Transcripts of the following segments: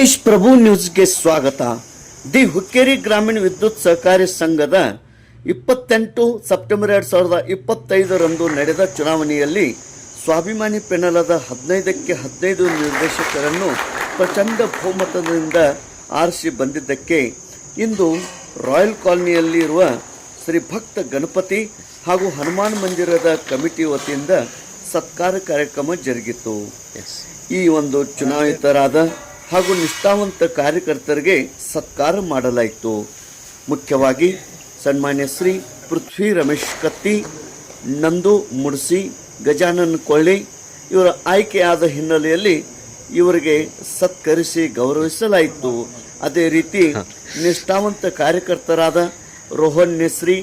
ತೇಜ್ ಪ್ರಭು ನ್ಯೂಸ್ಗೆ ಸ್ವಾಗತ. ದಿ ಹುಕ್ಕೇರಿ ಗ್ರಾಮೀಣ ವಿದ್ಯುತ್ ಸಹಕಾರಿ ಸಂಘದ ಇಪ್ಪತ್ತೆಂಟು ಸೆಪ್ಟೆಂಬರ್ ಎರಡು ಸಾವಿರದ ಇಪ್ಪತ್ತೈದರಂದು ನಡೆದ ಚುನಾವಣೆಯಲ್ಲಿ ಸ್ವಾಭಿಮಾನಿ ಪೆನಲದ ಹದಿನೈದಕ್ಕೆ ಹದಿನೈದು ನಿರ್ದೇಶಕರನ್ನು ಪ್ರಚಂಡ ಬಹುಮತದಿಂದ ಆರಿಸಿ ಬಂದಿದ್ದಕ್ಕೆ ಇಂದು ರಾಯಲ್ ಕಾಲೋನಿಯಲ್ಲಿರುವ ಶ್ರೀ ಭಕ್ತ ಗಣಪತಿ ಹಾಗೂ ಹನುಮಾನ್ ಮಂದಿರದ ಕಮಿಟಿ ವತಿಯಿಂದ ಸತ್ಕಾರ ಕಾರ್ಯಕ್ರಮ ಜರುಗಿತು. ಈ ಒಂದು ಚುನಾಯಿತರಾದ ಹಾಗೂ ನಿಷ್ಠಾವಂತ ಕಾರ್ಯಕರ್ತರಿಗೆ ಸತ್ಕಾರ ಮಾಡಲಾಯಿತು. ಮುಖ್ಯವಾಗಿ ಸನ್ಮಾನ್ಯ ಶ್ರೀ ಪೃಥ್ವಿ ರಮೇಶ್ ಕತ್ತಿ ನಂದು ಮುಡ್ಸಿ ಗಜಾನನ್ ಕೊಳ್ಳಿ ಇವರ ಆಯ್ಕೆಯಾದ ಹಿನ್ನೆಲೆಯಲ್ಲಿ ಇವರಿಗೆ ಸತ್ಕರಿಸಿ ಗೌರವಿಸಲಾಯಿತು. ಅದೇ ರೀತಿ ನಿಷ್ಠಾವಂತ ಕಾರ್ಯಕರ್ತರಾದ ರೋಹನ್ ನೆಸ್ರಿ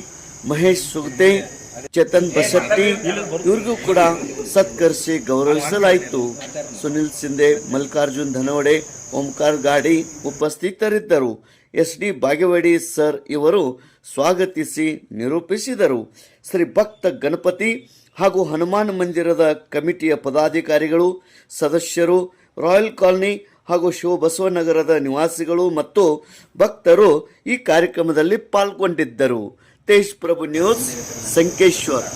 ಮಹೇಶ್ ಸುಗ್ದೆ ಚೇತನ್ ಬಸಟ್ಟಿ ಇವ್ರಿಗೂ ಕೂಡ ಸತ್ಕರಿಸಿ ಗೌರವಿಸಲಾಯಿತು. ಸುನಿಲ್ ಸಿಂಧೆ, ಮಲ್ಲಿಕಾರ್ಜುನ್ ಧನವಡೆ ಓಂಕಾರ್ ಗಾಡಿ ಉಪಸ್ಥಿತರಿದ್ದರು. ಎಸ್ ಡಿ ಬಾಗೇವಾಡಿ ಸರ್ ಇವರು ಸ್ವಾಗತಿಸಿ ನಿರೂಪಿಸಿದರು. ಶ್ರೀ ಭಕ್ತ ಗಣಪತಿ ಹಾಗೂ ಹನುಮಾನ್ ಮಂದಿರದ ಕಮಿಟಿಯ ಪದಾಧಿಕಾರಿಗಳು, ಸದಸ್ಯರು, ರಾಯಲ್ ಕಾಲನಿ ಹಾಗೂ ಶಿವಬಸವನಗರದ ನಿವಾಸಿಗಳು ಮತ್ತು ಭಕ್ತರು ಈ ಕಾರ್ಯಕ್ರಮದಲ್ಲಿ ಪಾಲ್ಗೊಂಡಿದ್ದರು. ತೇಜ್ ಪ್ರಭು ನ್ಯೂಸ್, ಸಂಕೇಶ್ವರ್.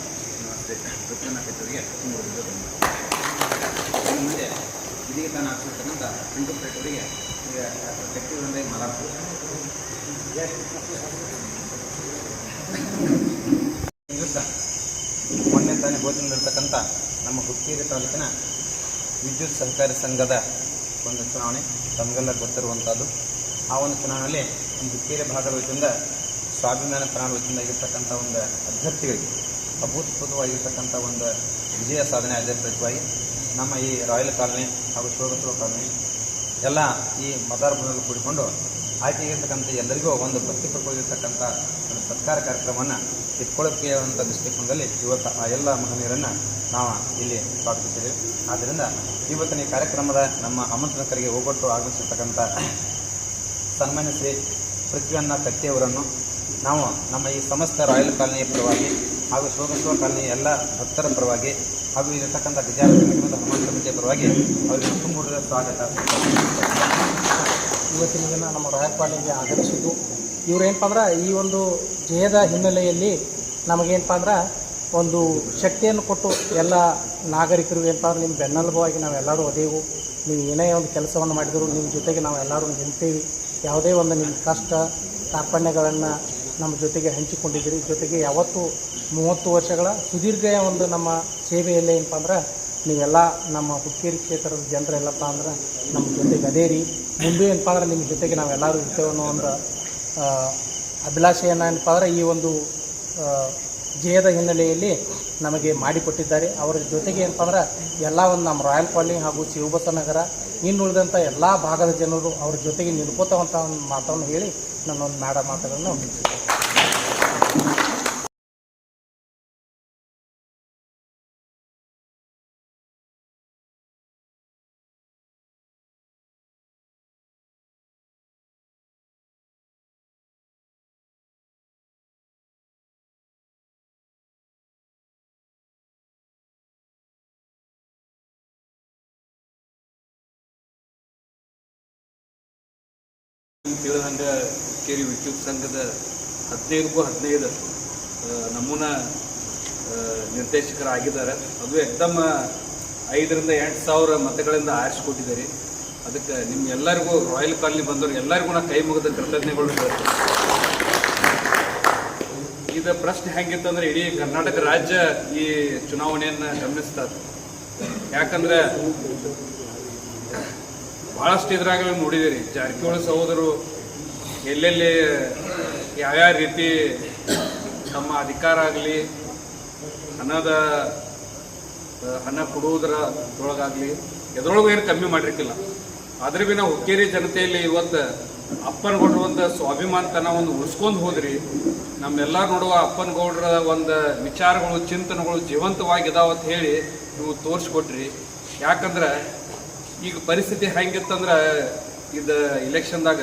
ಮೊನ್ನೆ ತಾನೇ ಗೋಚರದಲ್ಲಿರ್ತಕ್ಕಂಥ ನಮ್ಮ ಹುಕ್ಕೇರಿ ತಾಲೂಕಿನ ವಿದ್ಯುತ್ ಸಹಕಾರಿ ಸಂಘದ ಒಂದು ಚುನಾವಣೆ, ತಮಗೆಲ್ಲ ಗೊತ್ತಿರುವಂಥದ್ದು ಆ ಒಂದು ಚುನಾವಣೆಯಲ್ಲಿ ಒಂದು ಹುಕ್ಕೇರಿ ಭಾಗದ ವತಿಯಿಂದ ಸ್ವಾಭಿಮಾನ ಪ್ರಾಣ ವತಿಯಿಂದಾಗಿರ್ತಕ್ಕಂಥ ಒಂದು ಅಭ್ಯರ್ಥಿಗಳಿಗೆ, ಅಭೂತಪೂರ್ವವಾಗಿರ್ತಕ್ಕಂಥ ಒಂದು ವಿಜಯ ಸಾಧನೆ ಅಧ್ಯಕ್ಷವಾಗಿ ನಮ್ಮ ಈ ರಾಯಲ್ ಕಾಲನಿ ಹಾಗೂ ಶಿವಬಸವ ಕಾಲನಿ ಎಲ್ಲ ಈ ಮತದಾರರಲ್ಲಿ ಕೂಡಿಕೊಂಡು ಆಯ್ಕೆಗಿರ್ತಕ್ಕಂಥ ಎಲ್ಲರಿಗೂ ಒಂದು ಭಕ್ತಿಪೂರ್ವವಾಗಿರ್ತಕ್ಕಂಥ ಒಂದು ಸತ್ಕಾರ ಕಾರ್ಯಕ್ರಮವನ್ನು ಇಟ್ಕೊಳ್ಳೋಕೆ ಅಂತ ದೃಷ್ಟಿಕೋನದಲ್ಲಿ ಇವತ್ತು ಆ ಎಲ್ಲ ಮಹನೀಯರನ್ನು ನಾವು ಇಲ್ಲಿ ಸ್ವಾಗತಿಸಿದ್ದೇವೆ. ಆದ್ದರಿಂದ ಇವತ್ತಿನ ಈ ಕಾರ್ಯಕ್ರಮದ ನಮ್ಮ ಆಮಂತ್ರಣಕರಿಗೆ ಹೋಗೊಟ್ಟು ಆಗಮಿಸಿರ್ತಕ್ಕಂಥ ಸನ್ಮಾನ್ಯ ಶ್ರೀ ಪೃಥ್ವಿಯನ್ನ ಕತ್ತಿಯವರನ್ನು ನಾವು ನಮ್ಮ ಈ ಸಮಸ್ತ ರಾಯಲ್ ಕಾಲನಿಯ ಪರವಾಗಿ ಹಾಗೂ ಶೋಭಸ್ವ ಕಾಲನಿಯ ಎಲ್ಲ ಭಕ್ತರ ಪರವಾಗಿ ಹಾಗೂ ಕಮಿಟಿ ಮತ್ತು ಹನುಮಾನ್ ಕಮಿಟಿಯ ಪರವಾಗಿ ಅವರಿಗೆ ತುಂಬಿದ ಸ್ವಾಗತ. ಇವತ್ತಿನ ದಿನ ನಮ್ಮ ರಾಯಲ್ ಕಾಲನಿಗೆ ಆಗಮಿಸಿದ್ದು. ಇವರೇನಪ್ಪ ಅಂದ್ರೆ ಈ ಒಂದು ಜಯದ ಹಿನ್ನೆಲೆಯಲ್ಲಿ ನಮಗೇನಪ್ಪ ಅಂದ್ರೆ ಒಂದು ಶಕ್ತಿಯನ್ನು ಕೊಟ್ಟು ಎಲ್ಲ ನಾಗರಿಕರು ಏನಪ್ಪ ಅಂದ್ರೆ ನಿಮ್ಮ ಬೆನ್ನೆಲುಬಾಗಿ ನಾವೆಲ್ಲರೂ ಅದೇವು ನೀವು ಏನೇ ಒಂದು ಕೆಲಸವನ್ನು ಮಾಡಿದರೂ ನಿಮ್ಮ ಜೊತೆಗೆ ನಾವೆಲ್ಲರೂ ನಿಂತೀವಿ. ಯಾವುದೇ ಒಂದು ನಿಮ್ಮ ಕಷ್ಟ ಕಾರ್ಪಣ್ಯಗಳನ್ನು ನಮ್ಮ ಜೊತೆಗೆ ಹಂಚಿಕೊಂಡಿದ್ದೀರಿ. ಜೊತೆಗೆ ಯಾವತ್ತು ಮೂವತ್ತು ವರ್ಷಗಳ ಸುದೀರ್ಘ ಒಂದು ನಮ್ಮ ಸೇವೆಯಲ್ಲಿ ಏನಪ್ಪ ಅಂದ್ರೆ, ನೀವೆಲ್ಲ ನಮ್ಮ ಹುಕ್ಕೇರಿ ಕ್ಷೇತ್ರದ ಜನರೆಲ್ಲಪ್ಪ ಅಂದ್ರೆ, ನಮ್ಮ ಜೊತೆಗೆ ಅದೇ ರೀ. ಮುಂದೆ ಏನಪ್ಪ ಅಂದ್ರೆ, ನಿಮ್ಮ ಜೊತೆಗೆ ನಾವೆಲ್ಲರೂ ಇರ್ತೇವೆ ಅನ್ನೋ ಒಂದು ಅಭಿಲಾಷೆಯನ್ನು ಏನಪ್ಪ ಅಂದ್ರೆ, ಈ ಒಂದು ಜಯದ ಹಿನ್ನೆಲೆಯಲ್ಲಿ ನಮಗೆ ಮಾಡಿಕೊಟ್ಟಿದ್ದಾರೆ. ಅವರ ಜೊತೆಗೆ ಅಂತಂದ್ರೆ ಎಲ್ಲ ಒಂದು ನಮ್ಮ ರಾಯಲ್ ಕಾಲನಿ ಹಾಗೂ ಶಿವಬಸನಗರ ಇನ್ನುಳಿದಂಥ ಎಲ್ಲ ಭಾಗದ ಜನರು ಅವ್ರ ಜೊತೆಗೆ ನಿಲ್ಕೋತವಂಥ ಒಂದು ಮಾತನ್ನು ಹೇಳಿ ನಾನೊಂದು ನಾಡ ಮಾತುಗಳನ್ನು ಮುಗಿಸಿದೆ ತಿಳಿದಂಗೆ ಕೇರಿ ವಿದ್ಯುತ್ ಸಂಘದ ಹದಿನೈದಕ್ಕೂ ಹದಿನೈದು ನಮೂನಾ ನಿರ್ದೇಶಕರಾಗಿದ್ದಾರೆ. ಅದು ಎಕ್ದಮ್ ಐದರಿಂದ ಎಂಟು ಸಾವಿರ ಮತಗಳಿಂದ ಆರಿಸ್ಕೊಟ್ಟಿದ್ದಾರೆ. ಅದಕ್ಕೆ ನಿಮ್ಮ ಎಲ್ಲರಿಗೂ, ರಾಯಲ್ ಕಾಲನಿ ಬಂದವರು ಎಲ್ಲರಿಗೂ ನಾ ಕೈ ಮುಗಿದ ಕೃತಜ್ಞತೆಗಳು ಹೇಳ್ತೀನಿ. ಇದು ಪ್ರಶ್ನೆ ಹೆಂಗಿತ್ತಂದ್ರೆ ಇಡೀ ಕರ್ನಾಟಕ ರಾಜ್ಯ ಈ ಚುನಾವಣೆಯನ್ನು ಗಮನಿಸ್ತಾರೆ ಯಾಕಂದ್ರೆ ಬಹಳಷ್ಟು ಇದ್ರಾಗ ನೋಡಿದ್ದೀರಿ ಜಾರಕಿಹೊಳಿ ಸಹೋದರು ಎಲ್ಲೆಲ್ಲಿ ಯಾವ್ಯಾವ ರೀತಿ ತಮ್ಮ ಅಧಿಕಾರ ಆಗಲಿ, ಹಣದ, ಹಣ ಕೊಡುವುದರ ಒಳಗಾಗಲಿ, ಎದ್ರೊಳಗೂ ಏನು ಕಮ್ಮಿ ಮಾಡಿರ್ಕಿಲ್ಲ ಆದ್ರೆ ಭೀ ನಾವು ಹುಕ್ಕೇರಿ ಜನತೆಯಲ್ಲಿ ಇವತ್ತು ಅಪ್ಪನಗೌಡ್ರ ಸ್ವಾಭಿಮಾನತನ ಒಂದು ಉಳಿಸ್ಕೊಂಡು ಹೋದ್ರಿ. ನಮ್ಮೆಲ್ಲ ನೋಡುವ ಅಪ್ಪನ ಗೌಡ್ರ ಒಂದು ವಿಚಾರಗಳು, ಚಿಂತನೆಗಳು ಜೀವಂತವಾಗಿದಾವ ಅಂತ ಹೇಳಿ ನೀವು ತೋರಿಸ್ಕೊಟ್ರಿ. ಯಾಕಂದ್ರೆ ಈಗ ಪರಿಸ್ಥಿತಿ ಹೆಂಗಿತ್ತಂದ್ರೆ ಇದು ಇಲೆಕ್ಷನ್ದಾಗ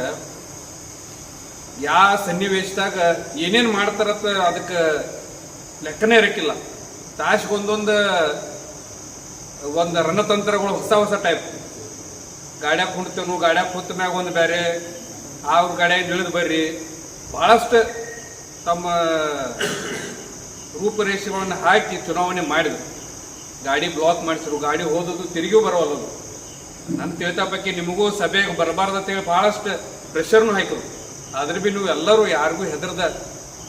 ಯಾವ ಸನ್ನಿವೇಶದಾಗ ಏನೇನು ಮಾಡ್ತಾರತ್ತ ಅದಕ್ಕೆ ಲೆಕ್ಕನೇ ಇರಕ್ಕಿಲ್ಲ ಒಂದೊಂದು, ಒಂದು ರಣತಂತ್ರಗಳು ಹೊಸ ಹೊಸ ಟೈಪ್ ಗಾಡ್ಯಾಗ ಕುಂಡ್ತೇನು ಗಾಡ್ಯಾಗ ಕೂತ ಮ್ಯಾಗ ಒಂದು ಬೇರೆ ಅವ್ರ ಗಾಡ್ಯಾಗ ಇಳಿದು ಬರ್ರಿ. ಭಾಳಷ್ಟು ತಮ್ಮ ರೂಪರೇಷೆಗಳನ್ನು ಹಾಕಿ ಚುನಾವಣೆ ಮಾಡಿದ್ರು. ಗಾಡಿ ಬ್ಲಾಕ್ ಮಾಡಿಸಿದ್ರು, ಗಾಡಿ ಹೋದದು ತಿರುಗಿಯೂ ಬರೋಲ್ಲದು ನನ್ನ ತಿಳಿತಾ ಬಗ್ಗೆ ನಿಮಗೂ ಸಭೆಗೆ ಬರಬಾರ್ದು ಅಂತೇಳಿ ಭಾಳಷ್ಟು ಪ್ರೆಷರ್ನು ಹಾಕಿದ್ರು. ಆದ್ರೆ ಬಿ ನೀವು ಎಲ್ಲರೂ ಯಾರಿಗೂ ಹೆದರ್ದ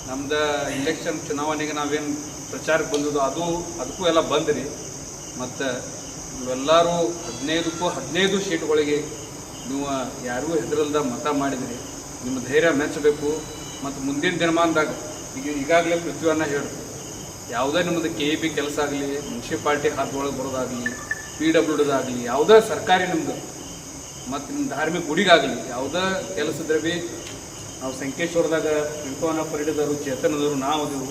ನಮ್ದು ಇಲೆಕ್ಷನ್ ಚುನಾವಣೆಗೆ ನಾವೇನು ಪ್ರಚಾರಕ್ಕೆ ಬಂದದ್ದು ಅದು, ಅದಕ್ಕೂ ಎಲ್ಲ ಬಂದ್ರಿ. ಮತ್ತು ನೀವೆಲ್ಲರೂ ಹದಿನೈದಕ್ಕೂ ಹದಿನೈದು ಸೀಟ್ಗಳಿಗೆ ನೀವು ಯಾರಿಗೂ ಹೆದರಲ್ದ ಮತ ಮಾಡಿದ್ರಿ. ನಿಮ್ಮ ಧೈರ್ಯ ಮೆಚ್ಚಬೇಕು ಮತ್ತು ಮುಂದಿನ ದಿನಮಾನದಾಗ ಈಗ ಈಗಾಗಲೇ ಪೃಥ್ವಿಯನ್ನು ಹೇಳಿ ಯಾವುದೇ ನಿಮ್ಮದು ಕೆ ಇ ಬಿ ಕೆಲಸ ಆಗಲಿ, ಮುನ್ಸಿಪಾಲ್ಟಿ ಹಾದೊಳಗೆ ಬರೋದಾಗಲಿ ಪಿ ಡಬ್ಲ್ಯೂ ಡಿದಾಗಲಿ, ಯಾವುದೇ ಸರ್ಕಾರಿ ನಿಮ್ಮದು ಮತ್ತು ನಿಮ್ಮ ಧಾರ್ಮಿಕ ಗುಡಿಗಾಗಲಿ, ಯಾವುದೇ ಕೆಲಸದ್ರೆ ಭೀ ನಾವು ಸಂಕೇಶ್ವರದಾಗ ಪಿಂಕೋನ ಪರಿಡಿದವರು, ಚೇತನದವರು ನಾವು ಅದೇವು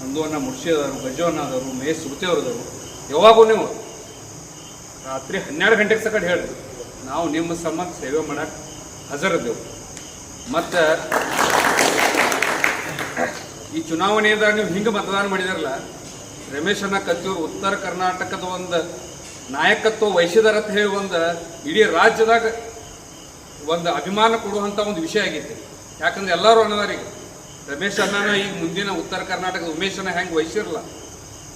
ನಂದುವನ್ನ ಮುರ್ಷಿದವರು ಗಜವನ್ನ ಆದವರು ಮೇ ಸುಗತಿಯವರದವರು ಯಾವಾಗೂ ನೀವು ರಾತ್ರಿ ಹನ್ನೆರಡು ಗಂಟೆಗೆ ಸಕಡೆ ಹೇಳಿದ್ರು ನಾವು ನಿಮ್ಮ ಸಂಬಂಧ ಸೇವೆ ಮಾಡಕ್ಕೆ ಹಜರಿದ್ದೆವು. ಮತ್ತು ಈ ಚುನಾವಣೆಯಿಂದ ನೀವು ಹಿಂಗೆ ಮತದಾನ ಮಾಡಿದಾರಲ್ಲ, ರಮೇಶ್ ಅನ್ನ ಉತ್ತರ ಕರ್ನಾಟಕದ ಒಂದು ನಾಯಕತ್ವ ವಹಿಸಿದಾರ ಅಂತ ಹೇಳಿ ಒಂದು ಇಡೀ ರಾಜ್ಯದಾಗ ಒಂದು ಅಭಿಮಾನ ಕೊಡುವಂಥ ಒಂದು ವಿಷಯ ಆಗೈತೆ ಯಾಕಂದ್ರೆ ಎಲ್ಲರೂ ಅನ್ನೋದಾರಿಗೆ ರಮೇಶ್ ಅಣ್ಣನ ಈಗ ಮುಂದಿನ ಉತ್ತರ ಕರ್ನಾಟಕದ ಉಮೇಶನ ಹೆಂಗೆ ವಹಿಸಿರಲ್ಲ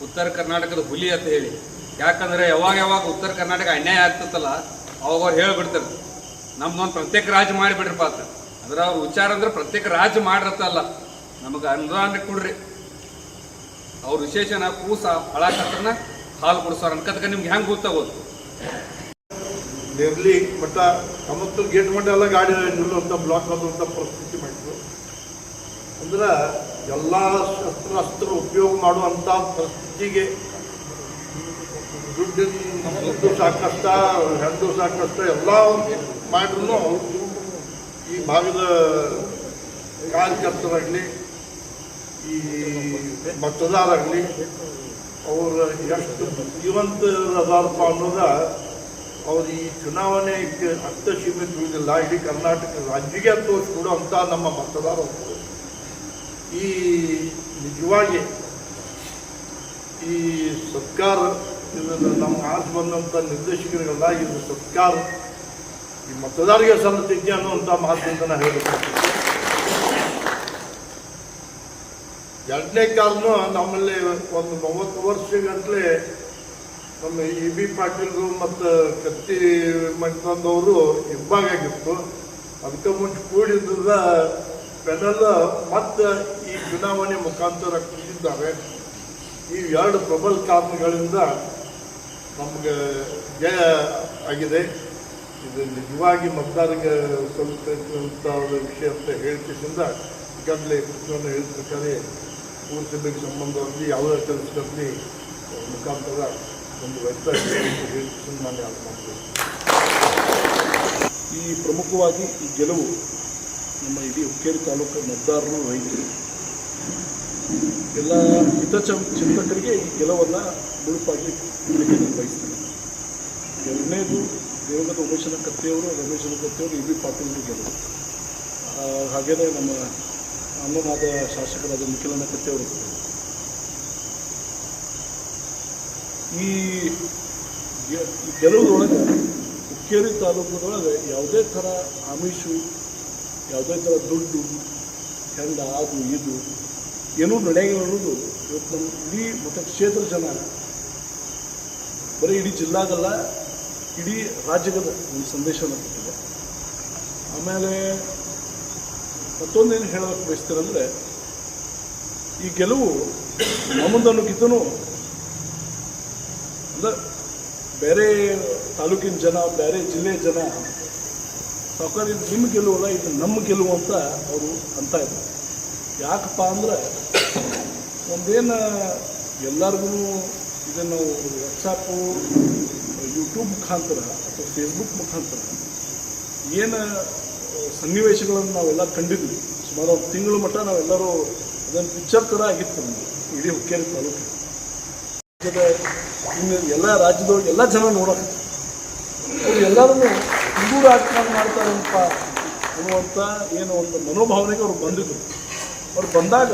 ಉತ್ತರ ಕರ್ನಾಟಕದ ಹುಲಿ ಅಂತ ಹೇಳಿ. ಯಾಕಂದ್ರೆ ಯಾವಾಗ ಯಾವಾಗ ಉತ್ತರ ಕರ್ನಾಟಕ ಅನ್ಯಾಯ ಆಗ್ತತ್ತಲ್ಲ, ಅವಾಗ ಅವ್ರು ಹೇಳಿಬಿಡ್ತಾರೆ. ನಮ್ದೊಂದು ಪ್ರತ್ಯೇಕ ರಾಜ್ಯ ಮಾಡಿಬಿಡ್ರಪ್ಪ ಅಂತ. ಅಂದ್ರೆ ಅವ್ರ ವಿಚಾರ ಅಂದ್ರೆ ಪ್ರತ್ಯೇಕ ರಾಜ್ಯ ಮಾಡಿರತ್ತಲ್ಲ. ನಮಗೆ ಅನುದಾನ ಕೊಡ್ರಿ. ಅವ್ರ ವಿಶೇಷನ ಕೂಸ ಹಳಾಕತ್ರನ ಹಾಲು ಕೊಡ್ಸಾರ ಅನ್ಕತ್ಕ ನಿಮ್ಗೆ ಹೆಂಗೆ ಗೊತ್ತಾಗೋದು? ನಿರ್ಲಿ ಮಟ್ಟ ಕಮತ್ತೂರು ಗೇಟ್ ಮಟ್ಟ ಎಲ್ಲ ಗಾಡಿ ನಿಲ್ಲುವಂಥ ಬ್ಲಾಕ್ ಆಗುವಂಥ ಪರಿಸ್ಥಿತಿ ಮಾಡಿದ್ರು. ಅಂದ್ರೆ ಎಲ್ಲ ಶಸ್ತ್ರಾಸ್ತ್ರ ಉಪಯೋಗ ಮಾಡುವಂಥ ಪರಿಸ್ಥಿತಿಗೆ ದುಡ್ಡಿನ ದುಡ್ಡು ಸಾಕಷ್ಟ, ಹೆಣ್ಣು ಸಾಕಷ್ಟ ಎಲ್ಲ ಮಾಡಿದ್ರು. ಈ ಭಾಗದ ಕಾರ್ಯಕರ್ತರಾಗಲಿ, ಈ ಮತದಾರಾಗಲಿ ಅವ್ರು ಎಷ್ಟು ಬುದ್ಧಿವಂತರದಾರಪ್ಪ ಅನ್ನೋದ ಅವ್ರು ಈ ಚುನಾವಣೆ ಅರ್ಥ ಸೀಮಿತ ಉಳಿದಿಲ್ಲ ಇಡೀ ಕರ್ನಾಟಕ ರಾಜ್ಯಕ್ಕೆ ಅಂತ ನಮ್ಮ ಮತದಾರರು ಈ ನಿಜವಾಗಿ ಈ ಸರ್ಕಾರ ಇದನ್ನು ನಮ್ಮ ಆಸೆ ಬಂದಂಥ ನಿರ್ದೇಶಕರಿಗೆಲ್ಲ ಇದು ಸರ್ಕಾರ ಈ ಮತದಾರರಿಗೆ ಸಲ್ಲತೈತಿ ಅನ್ನುವಂಥ ಮಾತಿನಿಂದ ನಾನು ಹೇಳಬೇಕು ಎರಡನೇ ಕಾಲನು ನಮ್ಮಲ್ಲಿ ಒಂದು ಮೂವತ್ತು ವರ್ಷಗಟ್ಟಲೆ ನಮ್ಮ ಇ ಬಿ ಪಾಟೀಲ್ರು ಮತ್ತು ಕತ್ತಿ ಮಂಟನವರು ಇಬ್ಬಾಗಿತ್ತು ಅದಕ್ಕೆ ಮುಂಚೆ ಕೂಡಿದ್ದ ಪೆನಲ್ ಮತ್ತು ಈ ಚುನಾವಣೆ ಮುಖಾಂತರ ಕೂಡಿದ್ದಾರೆ ಈ ಎರಡು ಪ್ರಬಲ ಕಾರಣಗಳಿಂದ ನಮಗೆ ಜಯ ಆಗಿದೆ. ಇದು ನಿಜವಾಗಿ ಮತದಾರರಿಗೆ ಸಲ್ಲುತ್ತಂಥ ವಿಷಯ ಅಂತ ಹೇಳ್ತಿದ್ದರಿಂದ ಈಗಾಗಲೇ ಕೃಷ್ಣವನ್ನು ಹೇಳ್ಬೇಕಾದ್ರೆ ಪೂರ್ತಿ ಸಂಬಂಧವಾಗಿ ಯಾವುದೇ ಕೆಲಸದಲ್ಲಿ ಮುಖಾಂತರ ಒಂದು ಹೇಳ್ತಿಸಿಂದ ನಾನು ಮಾಡ್ತೀನಿ ಈ ಪ್ರಮುಖವಾಗಿ ಈ ಗೆಲುವು ನಮ್ಮ ಇಡೀ ಹುಕ್ಕೇರಿ ತಾಲೂಕು ಮತದಾರರು ರೈತರು ಎಲ್ಲ ಹಿತ ಚಿಂತಕರಿಗೆ ಈ ಗೆಲುವನ್ನು ಮುಳುಪಾಗಿ ನಾನು ಎರಡನೇದು ದೇವಗದ ಉಮೇಶನ ಕತ್ತೆಯವರು, ರಮೇಶನ ಕತ್ತೆಯವರು ಇ ಬಿ ಗೆಲುವು. ಹಾಗೆಯೇ ನಮ್ಮ ಅಣ್ಣನಾದ ಶಾಸಕರಾದ ನಿಖಿಲನ ಕತ್ತೆಯವರು ಈ ಗೆಲುವುದೊಳಗೆ ಹುಕ್ಕೇರಿ ತಾಲೂಕದೊಳಗೆ ಯಾವುದೇ ಥರ ಆಮಿಷು, ಯಾವುದೇ ಥರ ದುಡ್ಡು ಹೆಂಡ ಅದು ಇದು ಏನೂ ನಡೆಯಂಗಿಲ್ಲ ಅನ್ನೋದು ಇವತ್ತು ನಮ್ಮ ಇಡೀ ಮತಕ್ಷೇತ್ರ ಜನ, ಬರೀ ಇಡೀ ಜಿಲ್ಲಾಗಲ್ಲ, ಇಡೀ ರಾಜ್ಯದ ಒಂದು ಸಂದೇಶವನ್ನು ಕೊಟ್ಟಿದೆ ಆಮೇಲೆ ಮತ್ತೊಂದೇನು ಹೇಳೋದಕ್ಕೆ ಬಯಸ್ತೀರಂದರೆ ಈ ಗೆಲುವು ನಮ್ಮದನ್ನೋಕ್ಕಿಂತನೂ ಅಂದ್ರೆ ಬೇರೆ ತಾಲೂಕಿನ ಜನ, ಬೇರೆ ಜಿಲ್ಲೆಯ ಜನ, ಸಾವುಕಾರ ಇದು ನಿಮ್ಮ ಗೆಲುವಲ್ಲ ಇದು ನಮ್ಮ ಗೆಲುವು ಅಂತ ಅವರು ಅಂತ ಇದ್ದರು. ಯಾಕಪ್ಪ ಅಂದ್ರೆ, ಒಂದೇನು ಎಲ್ಲರಿಗೂ ಇದನ್ನು ವಾಟ್ಸಪ್ಪು ಯೂಟ್ಯೂಬ್ ಮುಖಾಂತರ ಅಥವಾ ಫೇಸ್ಬುಕ್ ಮುಖಾಂತರ ಏನು ಸನ್ನಿವೇಶಗಳನ್ನು ನಾವೆಲ್ಲ ಕಂಡಿದ್ವಿ. ಸುಮಾರು ಒಂದು ತಿಂಗಳು ಮಟ್ಟ ನಾವೆಲ್ಲರೂ ಅದೊಂದು ಪಿಕ್ಚರ್ ಥರ ಆಗಿತ್ತು ನಮಗೆ ಇಡೀ ಹುಕ್ಕೇರಿ ತಾಲೂಕು. ರಾಜ್ಯದ ಇನ್ನು ಎಲ್ಲ ರಾಜ್ಯದವ್ರು, ಎಲ್ಲ ಜನ ನೋಡೋಕೆ. ಅವ್ರು ಎಲ್ಲರೂ ಹಿಂದೂ ರಾಜಕಾರಣ ಮಾಡ್ತಾರಂತ ಅನ್ನುವಂಥ ಏನು ಒಂದು ಮನೋಭಾವನೆಗೆ ಅವ್ರು ಬಂದಿದ್ರು. ಅವ್ರು ಬಂದಾಗ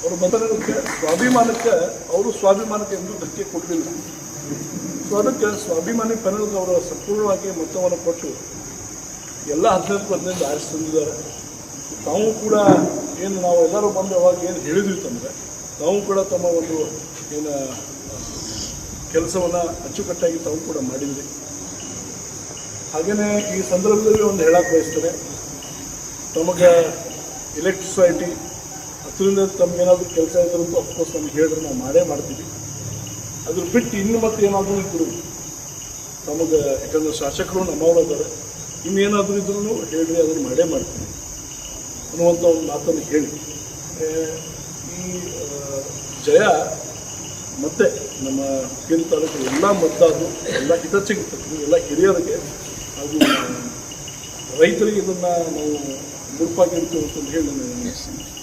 ಅವರು ಬಂದಕ್ಕೆ ಸ್ವಾಭಿಮಾನಕ್ಕೆ, ಅವರು ಸ್ವಾಭಿಮಾನಕ್ಕೆ ಎಂದು ಧಕ್ಕೆ ಕೊಡಲಿಲ್ಲ. ಸೊ ಅದಕ್ಕೆ ಸ್ವಾಭಿಮಾನಿ ಪೆನಲ್ಗೆ ಅವರು ಸಂಪೂರ್ಣವಾಗಿ ಮೊತ್ತವನ್ನು ಕೊಟ್ಟು ಎಲ್ಲ ಹದಿನೈದು ಹದಿನೈದು ಆರಿಸಿ ತಂದಿದ್ದಾರೆ ತಾವು ಕೂಡ ಏನು ನಾವು ಎಲ್ಲರೂ ಬಂದು ಅವಾಗ ಏನು ಹೇಳಿದ್ವಿ ತಂದರೆ ತಾವು ಕೂಡ ತಮ್ಮ ಒಂದು ಏನು ಕೆಲಸವನ್ನು ಅಚ್ಚುಕಟ್ಟಾಗಿ ತಾವು ಕೂಡ ಮಾಡಿದ್ವಿ. ಹಾಗೆಯೇ ಈ ಸಂದರ್ಭದಲ್ಲಿ ಒಂದು ಹೇಳಕ್ಕೆ ಬಯಸ್ತೇನೆ, ತಮಗೆ ಎಲೆಕ್ಟ್ರಿಸಿಟಿ ಅದರಿಂದ ತಮಗೇನಾದರೂ ಕೆಲಸ ಇದ್ರಂತೂ ಅಫ್ಕೋರ್ಸ್ ನಮ್ಗೆ ಹೇಳಿದ್ರೆ ನಾವು ಮಾಡೇ ಮಾಡ್ತೀವಿ. ಅದ್ರ ಬಿಟ್ಟು ಇನ್ನು ಮತ್ತೆ ಏನಾದರೂ ಕೊಡುವುದು ತಮಗೆ ಯಾಕಂದ್ರೆ ಶಾಸಕರು ನಮ್ಮವರು ಇದ್ದಾರೆ ಇನ್ನೇನಾದರೂ ಇದ್ರೂ ಹೇಳಿ ಅದನ್ನು ಮಾಡೇ ಮಾಡ್ತೀನಿ ಅನ್ನುವಂಥ ಒಂದು ಮಾತನ್ನು ಹೇಳಿ. ಈ ಜಯ ಮತ್ತೆ ನಮ್ಮ ಹುಕ್ಕೇರಿ ತಾಲೂಕು ಎಲ್ಲ ಮದ್ದಾದ್ರು ಎಲ್ಲ ಹಿತಚಿಗಿರ್ತಕ್ಕಂಥ ಎಲ್ಲ ಹಿರಿಯರಿಗೆ ಹಾಗೂ ರೈತರಿಗೆ ಇದನ್ನು ನಾವು ಮುಡುಪಾಗಿ ಇಡ್ತೀವಿ ಅಂತ ಹೇಳಿ ನಾನು